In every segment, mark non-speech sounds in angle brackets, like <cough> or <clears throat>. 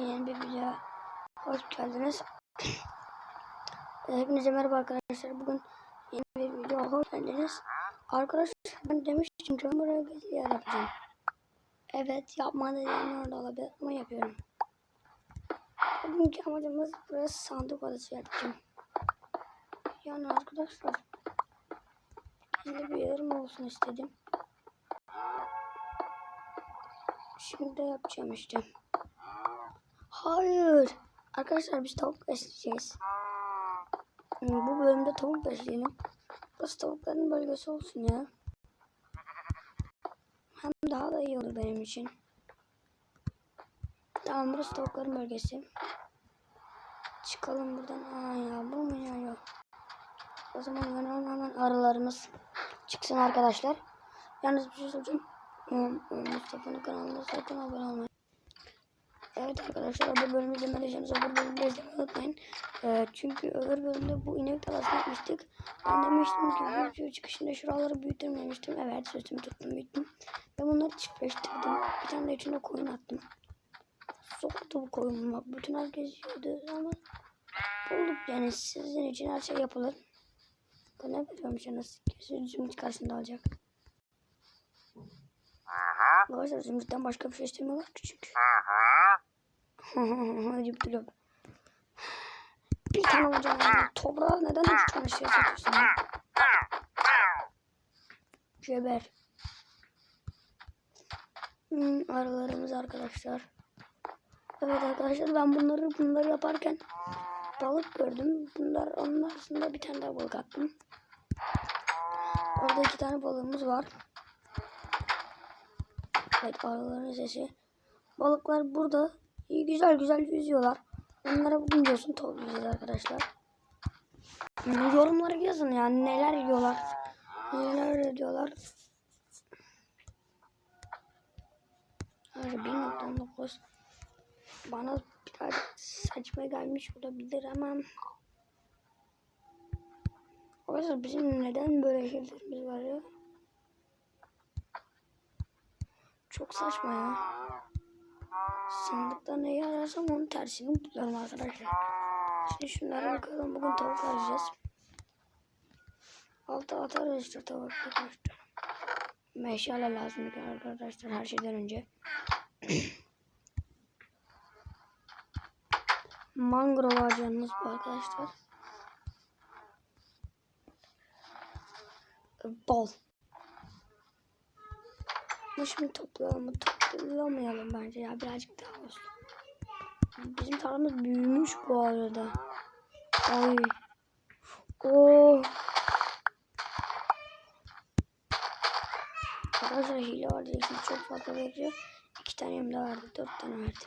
yeni bir video hoş geldiniz. Hepinize merhaba arkadaşlar. Bugün yeni bir video hoş geldiniz. Arkadaşlar ben demiştim ki buraya bir yer yapacağım. Evet yapma dediğim orada olabilir ama yapıyorum. Bugünkü amacımız buraya sandık odası yapacağım. Yani arkadaşlar kendi bir yerim olsun istedim. Şimdi yapacağım işte. Hayır. Arkadaşlar biz tavuk besleyeceğiz. Hmm, Bu bölümde tavuk besleyelim. Burası tavukların bölgesi olsun ya. Hem daha da iyi olur benim için. Tamam burası tavukların bölgesi. Çıkalım buradan. Aa ya bu mu ya yok. O zaman hemen hemen arılarımız çıksın arkadaşlar. Yalnız bir şey söyleyeceğim. Hmm, Mustafa'nın kanalına sakın abone olmayın. Evet arkadaşlar bu bölümü izlemediyseniz öbür bölümü izlemeyi unutmayın. Ee, çünkü öbür bölümde bu inek talasını yapmıştık. Ben demiştim ki video çıkışında şuraları büyütürüm demiştim. Evet sözümü tuttum büyüttüm. Ve bunları çiftleştirdim. Bir tane de içine koyun attım. Soktu bu koyun bak. Bütün herkes yiyordu ama bulduk yani sizin için her şey yapılır. Bu ne veriyormuş ya nasıl? Zümrüt karşında alacak. Arkadaşlar zümrütten başka bir şey istemiyorlar ki çünkü. Hadi duruyor. Bir tane alacağım. Yani. Toprağa neden üç tane şey satıyorsun? Geber. Hmm, arılarımız arkadaşlar. Evet arkadaşlar ben bunları bunları yaparken balık gördüm. Bunlar onun arasında bir tane daha balık attım. Orada iki tane balığımız var. Evet arıların sesi. Balıklar burada iyi güzel güzel yüzüyorlar. Onlara bugün diyorsun toplayacağız arkadaşlar. Hmm, Yorumlara yazın yani neler yiyorlar. Neler ediyorlar. Hayır 1.19 Bana biraz saçma gelmiş olabilir ama Oysa bizim neden böyle şeylerimiz var ya? Çok saçma ya. Sandıkta neyi ararsam onun tersini buluyorum arkadaşlar. Şimdi şunlara bakalım. Bugün tavuk arayacağız. Alta atarız işte tavuk arkadaşlar. Meşale lazım arkadaşlar her şeyden önce. <clears throat> Mangrove ağacımız bu arkadaşlar. Bol. Bu şimdi toplayalım mı? Toplamayalım bence ya. Birazcık daha olsun. Bizim tarlamız büyümüş bu arada. Ay. Oo. Arkadaşlar hile var diyeceksiniz. Çok fazla veriyor. İki tane hem de verdi. Dört tane verdi.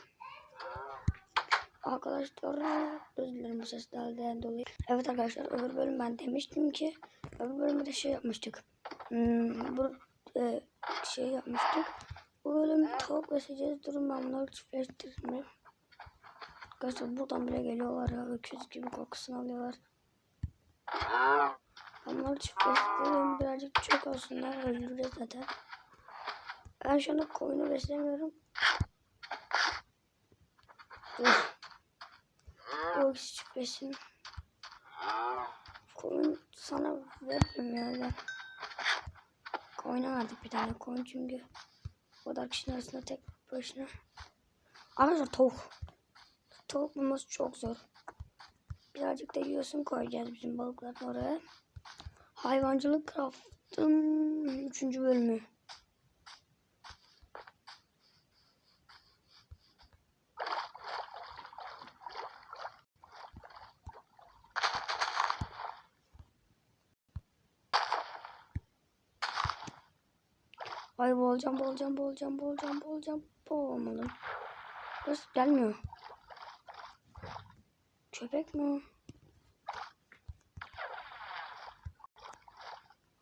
Arkadaşlar özür dilerim bu seslerden dolayı. Evet arkadaşlar öbür bölüm ben demiştim ki öbür bölümde şey yapmıştık. Hmm, bu e, şey yapmıştık. Bu bölüm tavuk besleyeceğiz. Durun ben bunları çiftleştirdim. Arkadaşlar buradan bile geliyorlar ya. Öküz gibi kokusunu alıyorlar. Ben bunları çiftleştirdim. Birazcık çok olsunlar. Öldüreceğiz zaten. Ben şu anda koyunu beslemiyorum. O ikisi çiftleşsin. Koyun sana veririm ya. Ben. Koyuna verdik bir tane koyun çünkü. O kadar kişinin arasında tek başına. Arkadaşlar tavuk. Tavuk bulması çok zor. Birazcık da yiyorsun koyacağız bizim balıkların oraya. Hayvancılık craft'ın 3. bölümü. Ay boğulacağım, boğulacağım, boğulacağım, boğulacağım, boğulacağım. Boğulmadım. Burası gelmiyor. Köpek mi?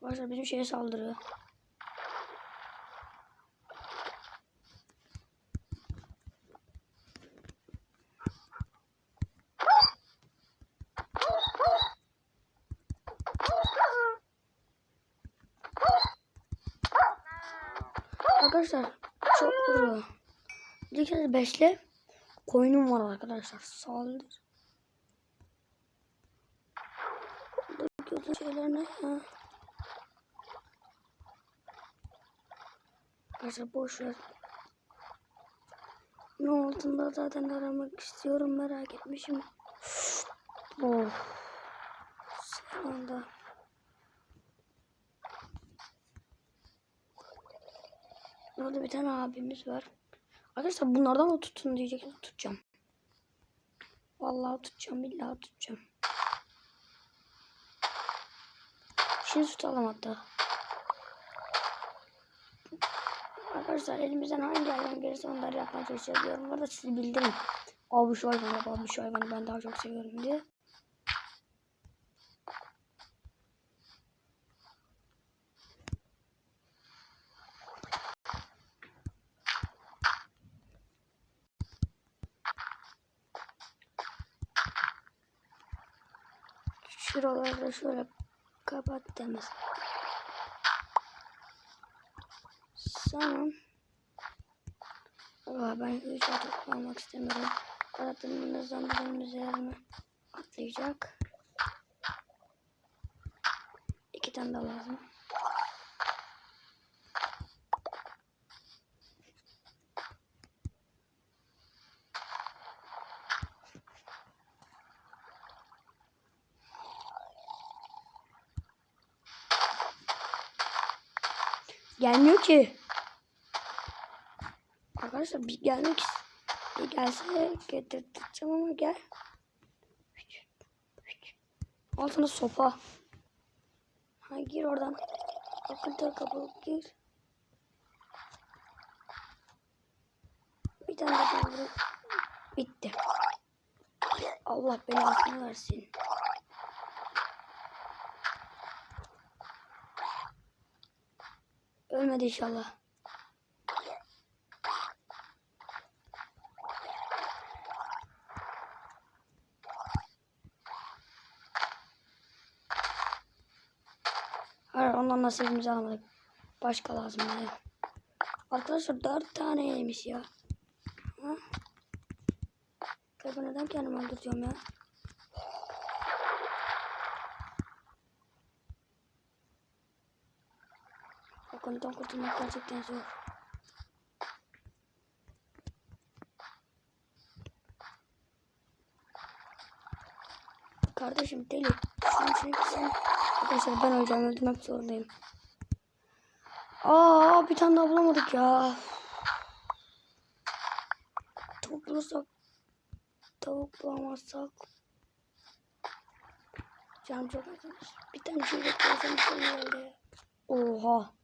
Arkadaşlar bizim şeye saldırıyor. Arkadaşlar çok vuruyor. Bir kere beşle koyunum var arkadaşlar. Saldır. Gördüğün şeyler ne ya? Arkadaşlar boş ver. Ne olduğunda zaten aramak istiyorum merak etmişim. Of. Son anda. Orada bir tane abimiz var. Arkadaşlar bunlardan da tutun diyecek. Tutacağım. Vallahi tutacağım. Billahi tutacağım. Şimdi tutalım hatta. Arkadaşlar elimizden hangi hayvan gelirse onları yapmaya çalışacağız. Yorumlarda sizi bildirin. Şu hayvanı şu hayvanı ben daha çok seviyorum diye. Şuraları şöyle kapat demez. Sonra Aa, ben üç atak almak istemiyorum. Aradığımda zombilerin üzerine atlayacak. İki tane de lazım. Gelmiyor ki. Arkadaşlar bir gelmek bir gelse getirteceğim ama gel. Altına sopa. Ha gir oradan. Akıntı kapı gir. Bir tane daha. Bitti. Allah belasını versin. Ölmedi inşallah. Hayır ondan nasibimizi alamadık. Başka lazım bize. Arkadaşlar dört taneymiş ya. Ha? Ben neden kendimi öldürtüyorum ya? Konudan kurtulmak gerçekten zor. Kardeşim deli. Arkadaşlar ben hocam öldürmek zorundayım. Aa bir tane daha bulamadık ya. Tavuk bulursak. Tavuk bulamazsak. Canım çok arkadaş. Bir tane şey bekliyorsam bir geldi. Oha.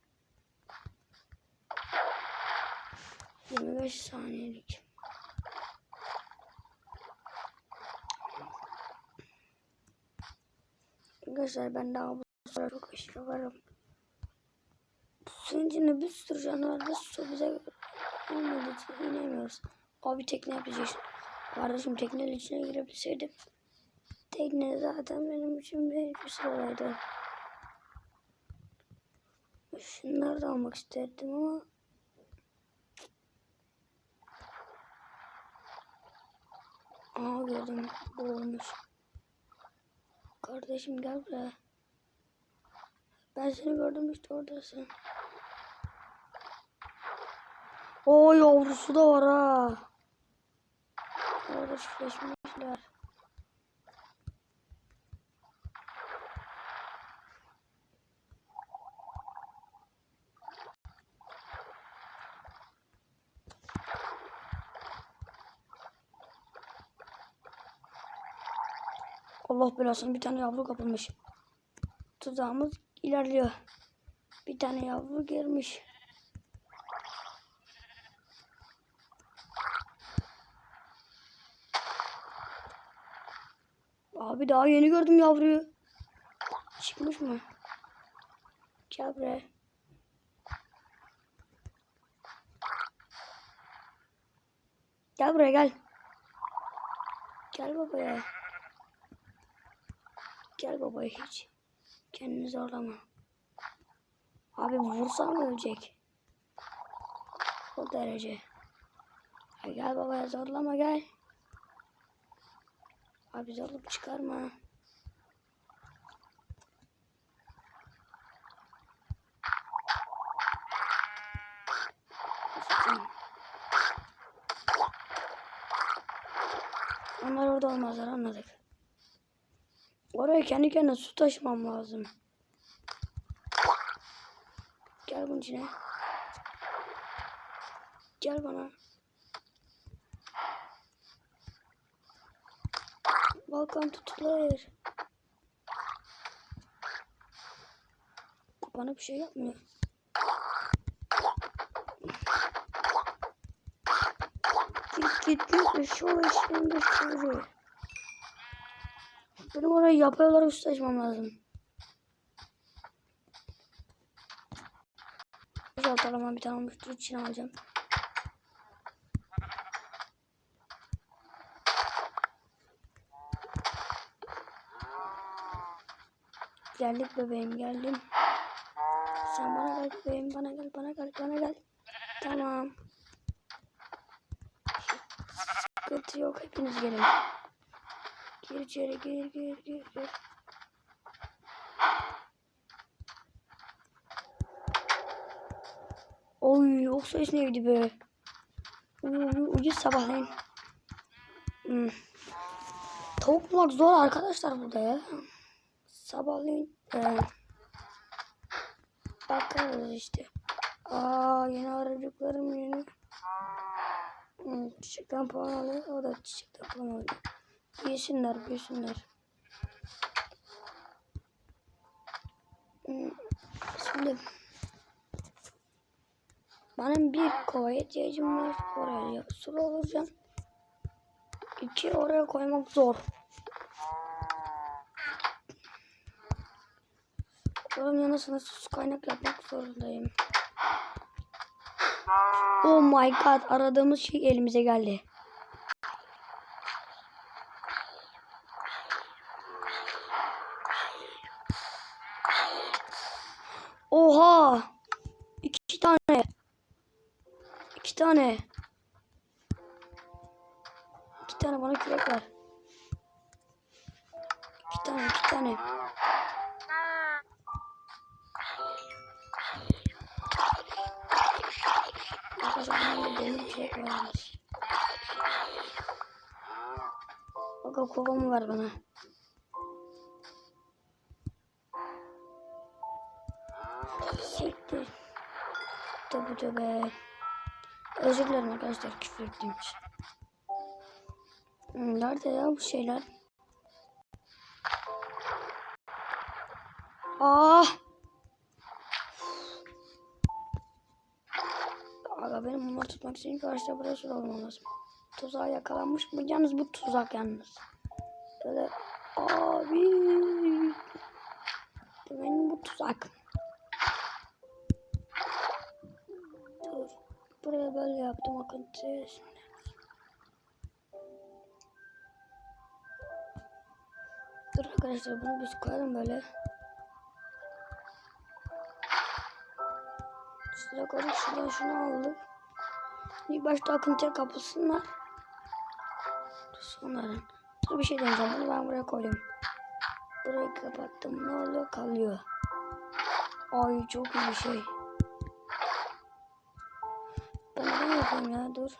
25 saniyelik. Arkadaşlar ben daha bu sıra çok aşırı varım. Suyun içinde bir sürü canavar ve su bize olmadığı için inemiyoruz. Abi tekne yapacağız. Kardeşim teknenin içine girebilseydim. Tekne zaten benim için bir sıraydı. Şunları da almak isterdim ama Aa gördüm bu olmuş. Kardeşim gel buraya. Ben seni gördüm işte oradasın. Oo yavrusu da var ha. Orada çiftleşmişler. Allah belasını bir tane yavru kapılmış. Tuzağımız ilerliyor. Bir tane yavru girmiş. Abi daha yeni gördüm yavruyu. Çıkmış mı? Gel buraya. Gel buraya gel. Gel babaya. Gel babaya hiç. Kendini zorlama. Abi vursam ölecek. O derece. Ya gel babaya zorlama gel. Abi zorluk çıkarma. Onlar orada olmazlar anladık. Oraya kendi kendine su taşımam lazım. Gel bunun içine. Gel bana. Balkan tutulur. Bana bir şey yapmıyor. Git git git. Şu işin şu. Benim orayı yapay olarak üst taşımam lazım. Güzel ortalama bir tane olmuştur. İçine alacağım. Geldik bebeğim geldim. Sen bana gel bebeğim bana gel bana gel bana gel. Tamam. Sıkıntı yok hepiniz gelin. Gir içeri gir gir gir gir. Oy yoksa iş neydi be? Ucuz sabahleyin. Hmm. Tavuk bulmak zor arkadaşlar burada ya. Sabahleyin e, bakarız işte. Aa yeni aracıklarım yeni. Hmm, çiçekten puan alıyor. O da çiçekten puan alıyor. Büyüsünler. Hmm, Şimdi benim bir kovaya ihtiyacım var. Oraya su olacağım. İki oraya koymak zor. Oranın yanısına su kaynak yapmak zorundayım. Oh my god aradığımız şey elimize geldi. Oha! İki tane. İki tane. İki tane bana kürek ver. İki tane, iki tane. Arkadaşlar demir kürek vermiş. Bana. Siktir. Tabi tabi. Özür dilerim arkadaşlar küfür ettiğim için. Hmm, Nerede ya bu şeyler? Ah! Aga benim bunları tutmak için karşıda burası olmam lazım. Tuzağa yakalanmış mı? Yalnız bu tuzak yalnız. Böyle abi. Benim bu tuzak. Buraya böyle yaptım akıntı. Dur arkadaşlar bunu biz koyalım böyle. Sıra koyduk şuradan şunu aldık. Bir başta akıntıya kapısınlar. Sonradan. Dur bir şey deneyeceğim. Bunu ben buraya koydum. Burayı kapattım. Ne oluyor? Kalıyor. Ay çok iyi bir şey. Ben ne yapayım ya? Dur.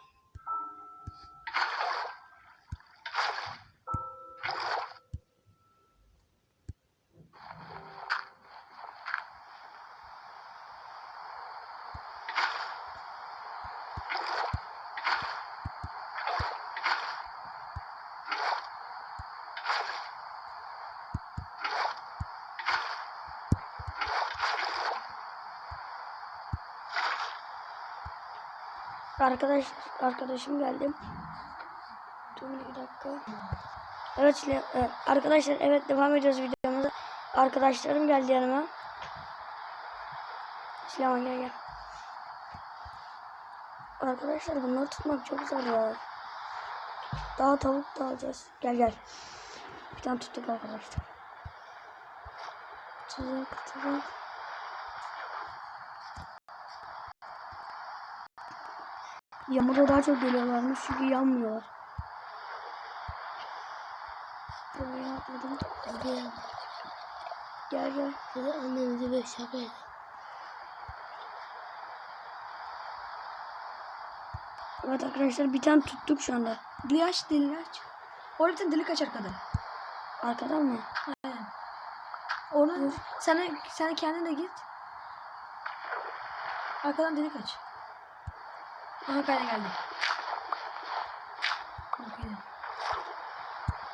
Arkadaş arkadaşım geldi. Dur bir dakika. Evet şimdi arkadaşlar evet devam ediyoruz videomuza. Arkadaşlarım geldi yanıma. Süleyman gel gel. Arkadaşlar bunları tutmak çok zor ya. Daha tavuk da alacağız. Gel gel. Bir tane tuttuk arkadaşlar. Tuzak tuzak. Yağmurda daha çok geliyorlarmış çünkü yanmıyorlar. Buraya atladım. Gel. Gel gel. Hadi annemizi bir şaka et. Evet arkadaşlar bir tane tuttuk şu anda. Dili aç, dili aç. Orada delik aç arkada. Arkadan mı? Aynen. Orada sen, sen kendin de git. Arkadan delik aç. Aha kayda geldi. Okey.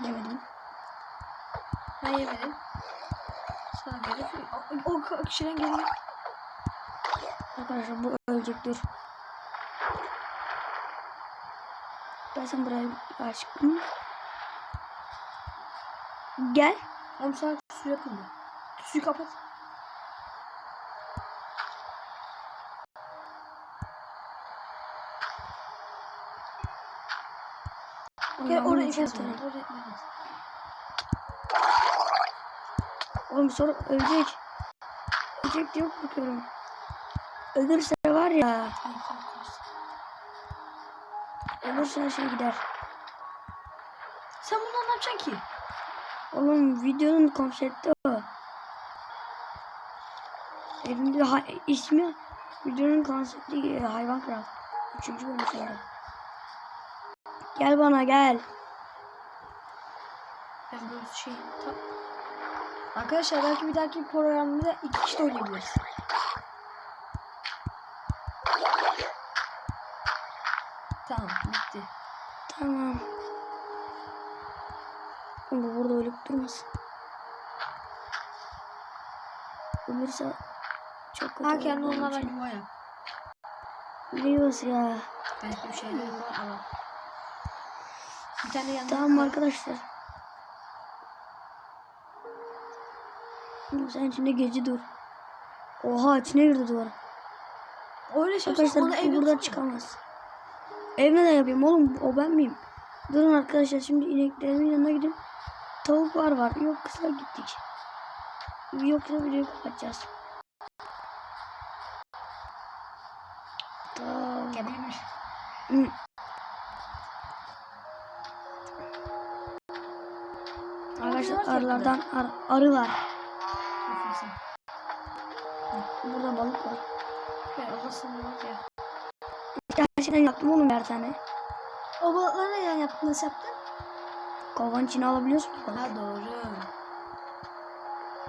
Yemedim. Ben yemedim. Sana geri. O, o kişiden geri. gel. Arkadaşlar bu ölecek dur. Gel sen buraya aşkım. Gel. Oğlum sana su yakındı. Suyu kapat. Gel oraya infaz. Oğlum sonra ölecek. Ölecek diye korkuyorum. Ölürse var ya. Ölürse her şey gider. Sen bundan ne yapacaksın ki? Oğlum videonun konsepti o. Evimde ha ismi videonun konsepti e, hayvan kral. Üçüncü bölüm sonra. Gel bana gel. Ben böyle şey... Arkadaşlar belki bir dahaki programda iki kişi de oynayabiliriz. Tamam bitti. Tamam. Bu burada ölüp durmasın. Ölürse çok kötü Ha kendi onlardan için. yuva yap. Biliyoruz ya. Belki bir şey yok ama. Bir tane yanına Tamam koy. arkadaşlar. Sen içinde gece dur. Oha içine girdi duvar. Öyle şey Arkadaşlar yapsan ona ev bu buradan çıkamaz. Ev neden yapayım oğlum o ben miyim? Durun arkadaşlar şimdi ineklerimin yanına gidip tavuklar var. Yok kısa gittik. Yoksa videoyu kapatacağız. Tamam. Gelebilir. Arkadaşlar arılardan ar arı var. Burada balık var. Odasını bak ya. Gerçekten yaptım oğlum bir tane. O balıkları neden yaptın? Nasıl yaptın? Kovanın içine alabiliyorsun ki balık. Ha doğru.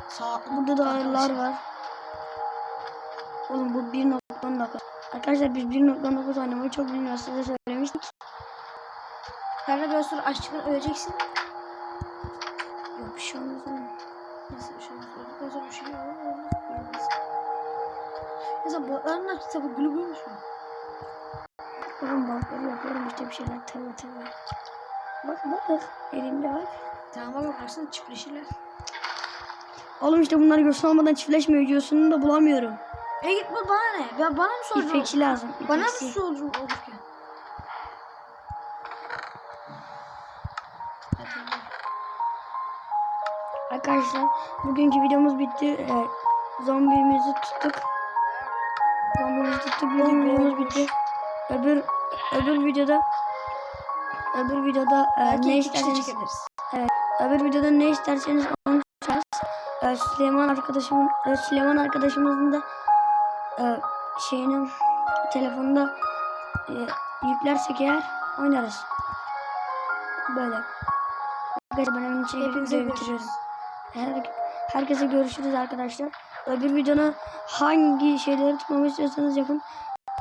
Saatli Burada da arılar var. Oğlum bu 1.9. Arkadaşlar biz 1.9 oynamayı çok bilmiyoruz. Size söylemiştik. De bir sürü açlıktan öleceksin. Bir şey olmaz oğlum. Nasıl bir şey olmaz? Öldükten bir şey. Olmaz. Ya sen balıkların açtı bu gülü gülmüş mü? Oğlum balıkları yapıyorum işte bir şeyler. Tabii tabii. Bak balık. Elimde bak. Tamam bak baksana çiftleşirler. Oğlum işte bunları görsün olmadan çiftleşme videosunu da bulamıyorum. E git bu bana ne? Ben bana mı soracaksın? İpekçi lazım. Bana mı İpekçi. soracaksın Arkadaşlar bugünkü videomuz bitti. Ee, zombimizi tuttuk. Zombimizi tuttuk. Bugün videomuz bitti. Öbür öbür videoda öbür videoda e, ne isterseniz çekebiliriz. öbür videoda ne isterseniz onu çağırırız. Ee, Süleyman arkadaşım e, Süleyman arkadaşımızın da e, şeyini telefonunda e, yüklersek eğer oynarız. Böyle. Arkadaşlar ben hemen içeri Hepinize videoyu görüşürüz. bitiriyorum. Her, herkese görüşürüz arkadaşlar. Öbür videoda hangi şeyleri tutmamı istiyorsanız yapın.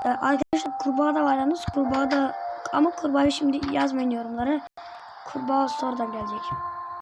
Ee, arkadaşlar kurbağa da var yalnız. Kurbağa da ama kurbağayı şimdi yazmayın yorumlara. Kurbağa sonradan gelecek.